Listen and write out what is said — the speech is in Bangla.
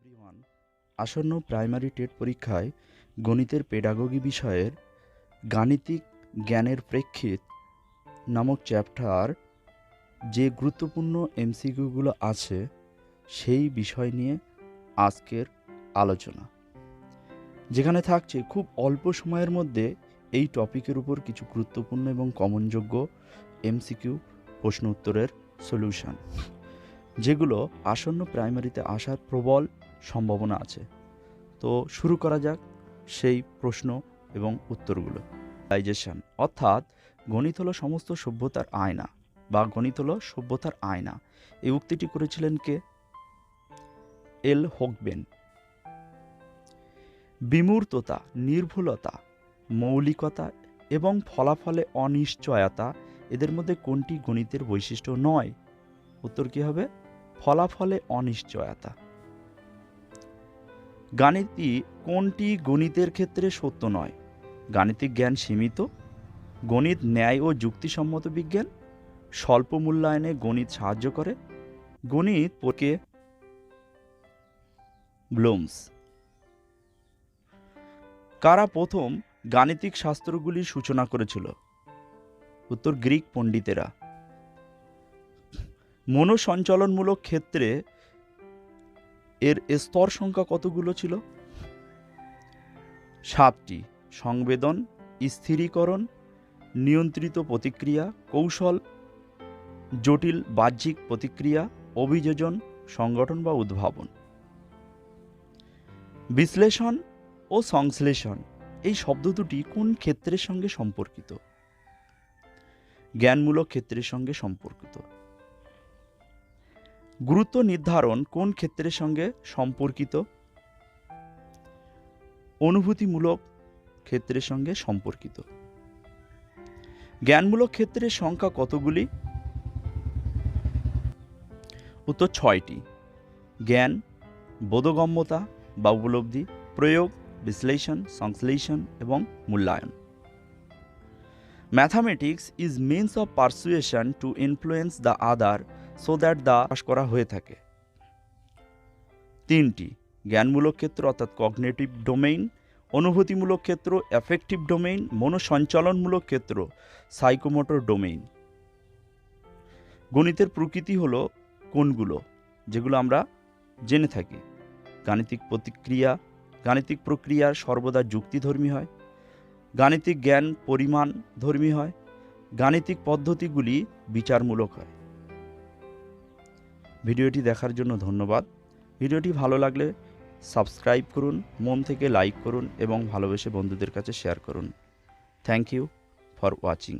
এভরিওয়ান আসন্ন প্রাইমারি টেট পরীক্ষায় গণিতের পেডাগোগি বিষয়ের গাণিতিক জ্ঞানের প্রেক্ষিত নামক চ্যাপ্টার যে গুরুত্বপূর্ণ এমসিকিউগুলো আছে সেই বিষয় নিয়ে আজকের আলোচনা। যেখানে থাকছে খুব অল্প সময়ের মধ্যে এই টপিকের উপর কিছু গুরুত্বপূর্ণ এবং কমনযোগ্য এমসিকিউ প্রশ্ন উত্তরের সলিউশন যেগুলো আসন্ন প্রাইমারিতে আসার প্রবল সম্ভাবনা আছে। তো শুরু করা যাক সেই প্রশ্ন এবং উত্তরগুলো। লাইজেশন অর্থাৎ গণিত হলো সমস্ত সভ্যতার আয়না বা গণিত হলো সভ্যতার আয়না। এই উক্তিটি করেছিলেন কে? এল হোকবেন বিমূর্ততা, নির্ভুলতা, মৌলিকতা এবং ফলাফলে অনিশ্চয়তা এদের মধ্যে কোনটি গণিতের বৈশিষ্ট্য নয়? উত্তর কি হবে? ফলাফলে অনিশ্চয়তা। গাণিতি কোনটি গণিতের ক্ষেত্রে সত্য নয়? গাণিতিক জ্ঞান সীমিত। গণিত ন্যায় ও যুক্তিসম্মত বিজ্ঞান। স্বল্প মূল্যায়নে গণিত সাহায্য করে। গণিত পকে ব্লুমস। কারা প্রথম গাণিতিক শাস্ত্রগুলির সূচনা করেছিল? উত্তর গ্রিক পণ্ডিতেরা। মনোসঞ্চালনমূলক ক্ষেত্রে এর স্তর সংখ্যা কতগুলো ছিল? সাতটি। সংবেদন, স্থিরীকরণ, নিয়ন্ত্রিত প্রতিক্রিয়া, কৌশল, জটিল বাহ্যিক প্রতিক্রিয়া, অভিযোজন, সংগঠন বা উদ্ভাবন। বিশ্লেষণ ও সংশ্লেষণ এই শব্দ দুটি কোন ক্ষেত্রের সঙ্গে সম্পর্কিত? জ্ঞানমূলক ক্ষেত্রের সঙ্গে সম্পর্কিত। গুরুত্ব নির্ধারণ কোন ক্ষেত্রের সঙ্গে সম্পর্কিত? অনুভূতিমূলক ক্ষেত্রের সঙ্গে সম্পর্কিত। জ্ঞানমূলক ক্ষেত্রের সংখ্যা কতগুলি? উত্তর ছয়টি। জ্ঞান, বোধগম্যতা বা উপলব্ধি, প্রয়োগ, বিশ্লেষণ, সংশ্লেষণ এবং মূল্যায়ন। Mathematics is means of persuasion to influence the other that the pass করা হয়ে থাকে। তিনটি, জ্ঞানমূলক ক্ষেত্র অর্থাৎ কগনেটিভ ডোমেইন অনুভূতিমূলক ক্ষেত্র অ্যাফেক্টিভ ডোমেইন মনোসঞ্চালনমূলক ক্ষেত্র সাইকোমোটর ডোমেইন গণিতের প্রকৃতি হলো কোনগুলো যেগুলো আমরা জেনে থাকি। গাণিতিক প্রতিক্রিয়া, গাণিতিক প্রক্রিয়া সর্বদা যুক্তিধর্মী হয়। গাণিতিক জ্ঞান পরিমাণ ধর্মী হয়। গাণিতিক পদ্ধতিগুলি বিচারমূলক হয়। ভিডিওটি দেখার জন্য ধন্যবাদ। ভিডিওটি ভালো লাগলে সাবস্ক্রাইব করুন, মন থেকে লাইক করুন এবং ভালোবেসে বন্ধুদের কাছে শেয়ার করুন। Thank you for watching.